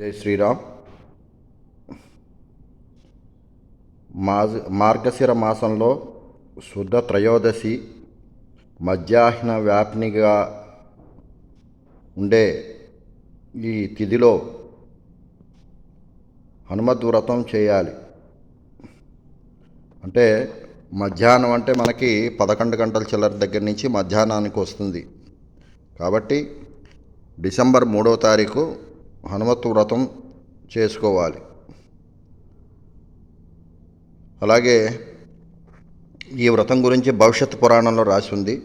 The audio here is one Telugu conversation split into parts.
జై శ్రీరామ్. మాజ్ మార్గశిర మాసంలో శుద్ధ త్రయోదశి మధ్యాహ్న వ్యాప్నిగా ఉండే ఈ తిథిలో హనుమద్ వ్రతం చేయాలి. అంటే మధ్యాహ్నం అంటే మనకి పదకొండు గంటల చిల్లర దగ్గర నుంచి మధ్యాహ్నానికి వస్తుంది. కాబట్టి డిసెంబర్ మూడో తారీఖు హనుమత్ వ్రతం చేసుకోవాలి. అలాగే ఈ వ్రతం గురించి భవిష్యత్ పురాణంలో రాసి ఉంది.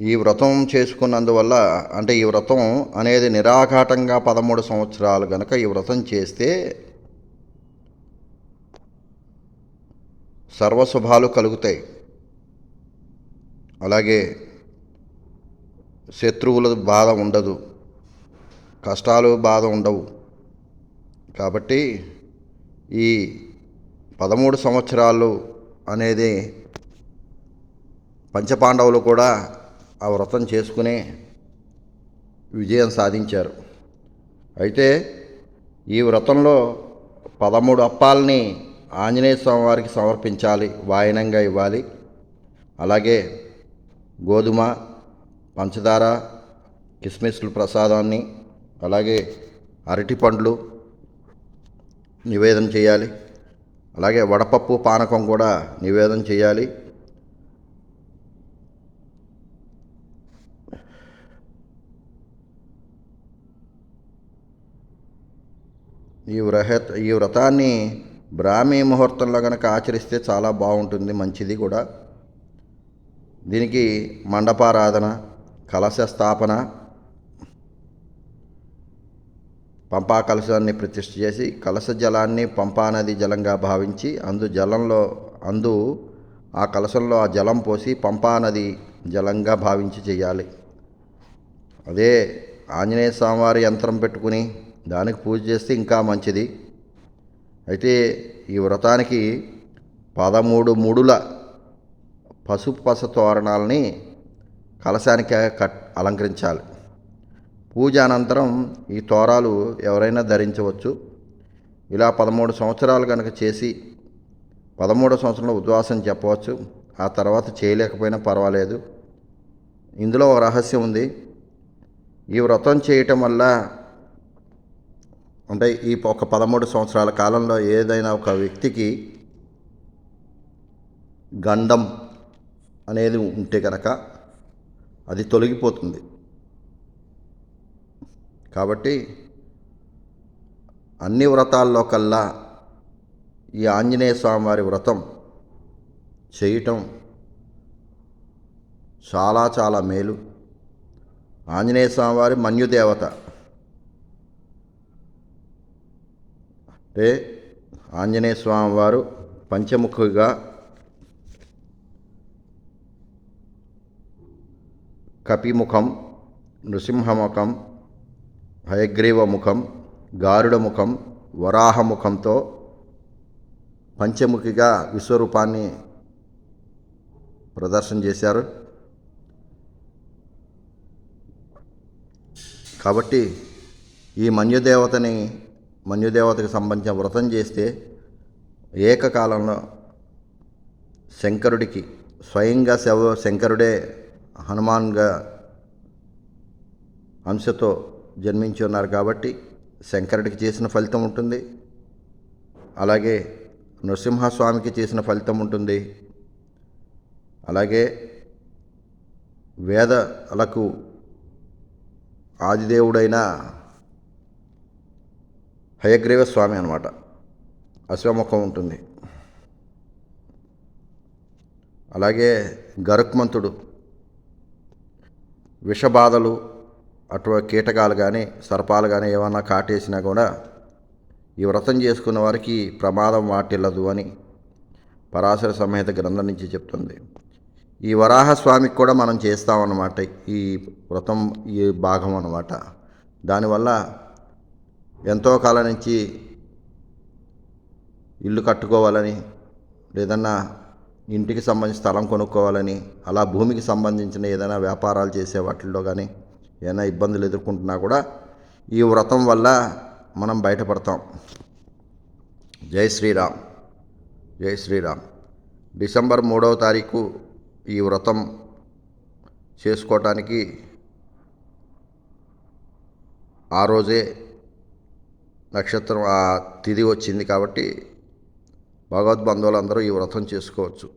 ఈ వ్రతం చేసుకున్నందువల్ల అంటే ఈ వ్రతం అనేది నిరాఘాటంగా పదమూడు సంవత్సరాలు కనుక ఈ వ్రతం చేస్తే సర్వశుభాలు కలుగుతాయి. అలాగే శత్రువుల బాధ ఉండదు. కష్టాలు బాధ ఉండవు. కాబట్టి ఈ పదమూడు సంవత్సరాలు అనేది పంచపాండవులు కూడా ఆ వ్రతం చేసుకుని విజయం సాధించారు. అయితే ఈ వ్రతంలో పదమూడు అప్పాలని ఆంజనేయ స్వామి వారికి సమర్పించాలి వాయనంగా ఇవ్వాలి. అలాగే గోధుమ పంచదార కిస్మిస్లు ప్రసాదాన్ని అలాగే అరటి పండ్లు నివేదన చేయాలి. అలాగే వడపప్పు పానకం కూడా నివేదన చేయాలి. ఈ వ్రహ ఈ వ్రతాన్ని బ్రాహ్మీ ముహూర్తంలో కనుక ఆచరిస్తే చాలా బాగుంటుంది మంచిది కూడా. దీనికి మండపారాధన కలశ స్థాపన పంపా కలశాన్ని ప్రతిష్ఠ చేసి కలశ జలాన్ని పంపా నది జలంగా భావించి అందు జలంలో అందు ఆ కలశంలో ఆ జలం పోసి పంపా నది జలంగా భావించి చేయాలి. అదే ఆంజనేయ స్వామివారి యంత్రం పెట్టుకుని దానికి పూజ చేస్తే ఇంకా మంచిది. అయితే ఈ వ్రతానికి పదమూడు ముడుల పసుపు పస తోరణాలని కలశానికి కట్ అలంకరించాలి. పూజ అనంతరం ఈ తోరాలు ఎవరైనా ధరించవచ్చు. ఇలా పదమూడు సంవత్సరాలు కనుక చేసి పదమూడో సంవత్సరంలో ఉద్వాసం చెప్పవచ్చు. ఆ తర్వాత చేయలేకపోయినా పర్వాలేదు. ఇందులో ఒక రహస్యం ఉంది. ఈ వ్రతం చేయటం వల్ల అంటే ఈ ఒక పదమూడు సంవత్సరాల కాలంలో ఏదైనా ఒక వ్యక్తికి గండం అనేది ఉంటే కనుక అది తొలగిపోతుంది. కాబట్టి అన్ని వ్రతాల్లో కల్లా ఈ ఆంజనేయ స్వామివారి వ్రతం చేయటం చాలా చాలా మేలు. ఆంజనేయ స్వామివారి మన్యుదేవత. అంటే ఆంజనేయ స్వామివారు పంచముఖిగా కపిముఖం నృసింహముఖం హయగ్రీవ ముఖం గారుడ ముఖం వరాహముఖంతో పంచముఖిగా విశ్వరూపాన్ని ప్రదర్శన చేశారు. కాబట్టి ఈ మన్యుదేవతని మన్యుదేవతకు సంబంధించిన వ్రతం చేస్తే ఏకకాలంలో శంకరుడికి స్వయంగా శవ శంకరుడే హనుమాన్గా అంశతో జన్మించి ఉన్నారు కాబట్టి శంకరుడికి చేసిన ఫలితం ఉంటుంది. అలాగే నృసింహస్వామికి చేసిన ఫలితం ఉంటుంది. అలాగే వేదలకు ఆదిదేవుడైన హయగ్రీవ స్వామి అనమాట అశ్వముఖం ఉంటుంది. అలాగే గరుక్మంతుడు విషబాధలు అటు కీటకాలు కానీ సర్పాలు కానీ ఏమన్నా కాటేసినా కూడా ఈ వ్రతం చేసుకున్న వారికి ప్రమాదం వాటిల్లదు అని పరాశర సమేత గ్రంథం నుంచి చెప్తుంది. ఈ వరాహస్వామికి కూడా మనం చేస్తామన్నమాట ఈ వ్రతం ఈ భాగం అన్నమాట. దానివల్ల ఎంతో కాలం నుంచి ఇల్లు కట్టుకోవాలని లేదన్నా ఇంటికి సంబంధించిన స్థలం కొనుక్కోవాలని అలా భూమికి సంబంధించిన ఏదైనా వ్యాపారాలు చేసే వాటిల్లో కానీ ఏమైనా ఇబ్బందులు ఎదుర్కొంటున్నా కూడా ఈ వ్రతం వల్ల మనం బయటపడతాం. జై శ్రీరామ్. జై శ్రీరామ్. డిసెంబర్ మూడవ తారీఖు ఈ వ్రతం చేసుకోవటానికి ఆ రోజే నక్షత్రం ఆ తిథి వచ్చింది కాబట్టి భగవద్బంధువులందరూ ఈ వ్రతం చేసుకోవచ్చు.